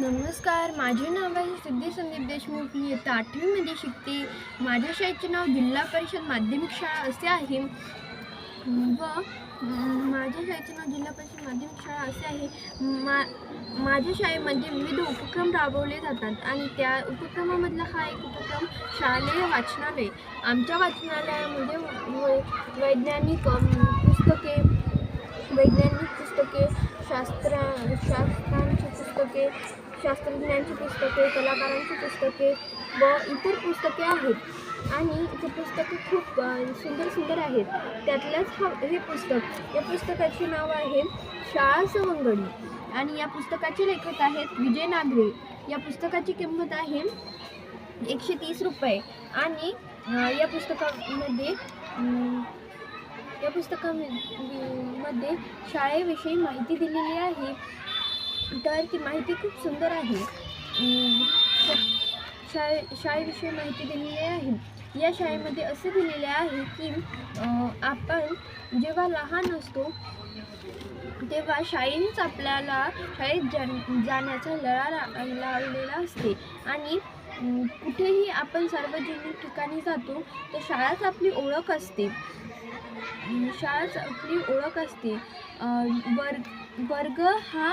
नमस्कार माझे नाव आहे सिद्धी संदीप देशमुख. मी इयत्ता आठवीमध्ये शिकते. माझ्या शाळेचे नाव जिल्हा परिषद माध्यमिक शाळा असे आहे. व माझ्या शाळेचे नाव जिल्हा परिषद माध्यमिक शाळा असे आहे. मा माझ्या शाळेमध्ये विविध उपक्रम राबवले जातात आणि त्या उपक्रमामधला हा एक उपक्रम शालेय वाचनालय. आमच्या वाचनालयामध्ये वै- वैज्ञानिक पुस्तके वैज्ञानिक पुस्तके शास्त्र शास्त्रांची पुस्तके शास्त्रज्ञांची पुस्तके कलाकारांची पुस्तके व इतर पुस्तके आहेत. आणि ते पुस्तके खूप सुंदर सुंदर आहेत. त्यातलंच हा हे पुस्तक या पुस्तकाचे नाव आहे शाळा सवंगडी. आणि या पुस्तकाचे लेखक आहेत विजय नागरे. या पुस्तकाची किंमत आहे एकशे तीस रुपये. आणि या पुस्तकामध्ये या या पुस्तकामध्ये शाळेविषयी माहिती दिलेली आहे. तर ती माहिती खूप सुंदर आहे. शाळे शाळेविषयी माहिती दिलेली आहे. या शाळेमध्ये असे दिलेले आहे की आपण जेव्हा लहान असतो तेव्हा शाळेनेच आपल्याला शाळेत जाण जाण्याचा लळा ला लावलेला असते. आणि कुठेही आपण सार्वजनिक ठिकाणी जातो तर शाळाच आपली ओळख असते. शाळाच आपली ओळख असते. वर्ग वर्ग हा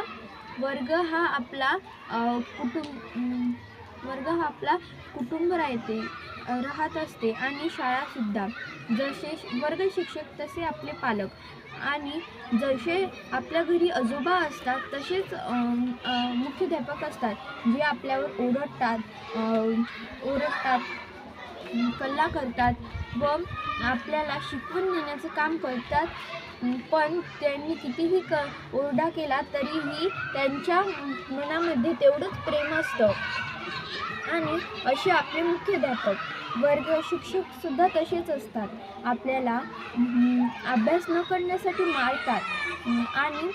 वर्ग हा आपला कुटुंब वर्ग हा आपला कुटुंब राहते राहत असते. आणि शाळासुद्धा जसे वर्ग शिक्षक तसे आपले पालक. आणि जसे आपल्या घरी आजोबा असतात तसेच मुख्याध्यापक असतात जे आपल्यावर ओरडतात ओरडतात कल्ला करतात व आपल्याला शिकवून देण्याचं काम करतात. पण त्यांनी कितीही क ओरडा केला तरीही त्यांच्या मनामध्ये तेवढंच प्रेम असतं. आणि असे आपले मुख्याध्यापक वर्ग शिक्षकसुद्धा तसेच असतात. आपल्याला अभ्यास न करण्यासाठी मारतात आणि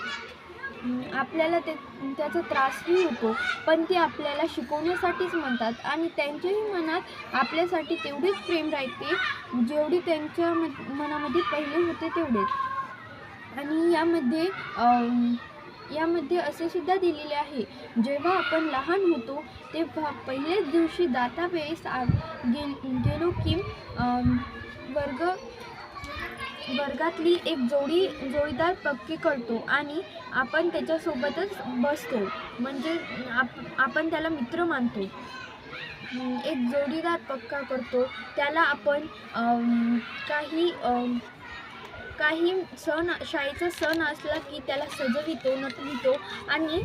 आपल्याला ते त्याचा त्रासही होतो. पण ते आपल्याला शिकवण्यासाठीच म्हणतात आणि त्यांच्याही मनात आपल्यासाठी तेवढीच प्रेम राहते जेवढी त्यांच्या म- मनामध्ये पहिले होते तेवढेच. आणि यामध्ये यामध्ये असे सुद्धा दिलेले आहे. जेव्हा आपण लहान होतो तेव्हा पहिल्याच दिवशी दातावेळेस आ गे गेलो की वर्ग वर्गातली एक जोडी जोडीदार पक्की करतो आणि आपण त्याच्यासोबतच बसतो. म्हणजे आप आपण त्याला मित्र मानतो. एक जोडीदार पक्का करतो. त्याला आपण काही काही सण शाळेचा सण असला की त्याला सजवितो नटवितो आणि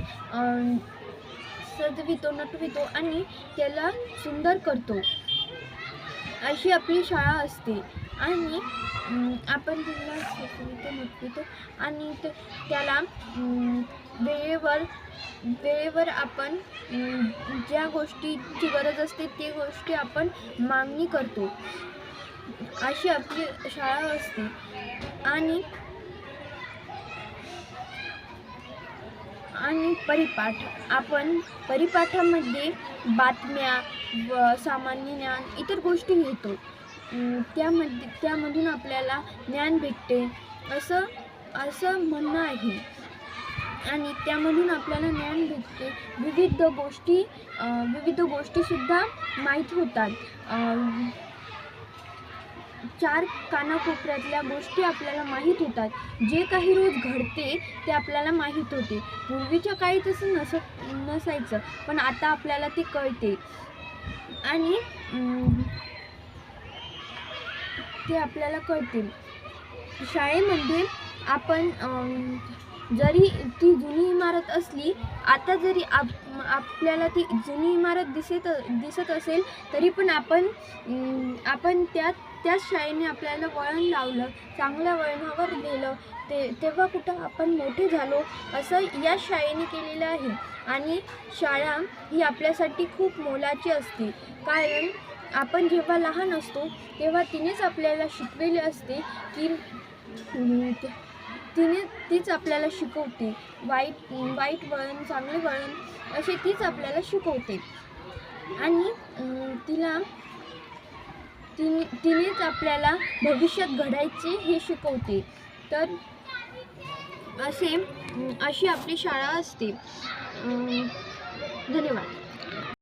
सजवितो नटवितो आणि त्याला सुंदर करतो. अशी आपली शाळा असते. आणि आपण त्याला सजवितो नटवितो आणि त्याला वेळेवर वेळेवर आपण ज्या गोष्टीची गरज असते ते गोष्टी आपण मागणी करतो. अशी आपली शाळा असते. आणि आणि परिपाठ. आपण परिपाठामध्ये बातम्या व सामान्य ज्ञान इतर गोष्टी घेतो त्यामध्ये त्यामधून आपल्याला ज्ञान भेटते. असं असं म्हणणं आहे. आणि त्यामधून आपल्याला ज्ञान भेटते. विविध गोष्टी विविध गोष्टीसुद्धा माहीत होतात. चार कानाकोपऱ्यातल्या गोष्टी आपल्याला माहीत होतात. जे काही रोज घडते ते आपल्याला माहीत होते. पूर्वीच्या काळी तसं नस नसायचं पण आता आपल्याला ते कळते. आणि ते आपल्याला कळते. शाळेमध्ये आपण जरी ती जुनी इमारत असली आता जरी आप आपल्याला ती जुनी इमारत दिसत दिसत असेल तरी पण आपण आपण त्यात त्याच शाळेने आपल्याला वळण लावलं चांगल्या वळणावर नेलं. ते तेव्हा कुठं आपण मोठे झालो असं या शाळेने केलेलं आहे. आणि शाळा ही आपल्यासाठी खूप मोलाची असते. कारण आपण जेव्हा लहान असतो तेव्हा तिनेच आपल्याला शिकवेले असते की तिने तीच आपल्याला शिकवते. वाईट वाईट वळण चांगले वळण असे तीच आपल्याला शिकवते. आणि तिला तिने तिनेच आपल्याला भविष्यात घडायचे हे शिकवते. तर असे अशी आपली शाळा असते. धन्यवाद.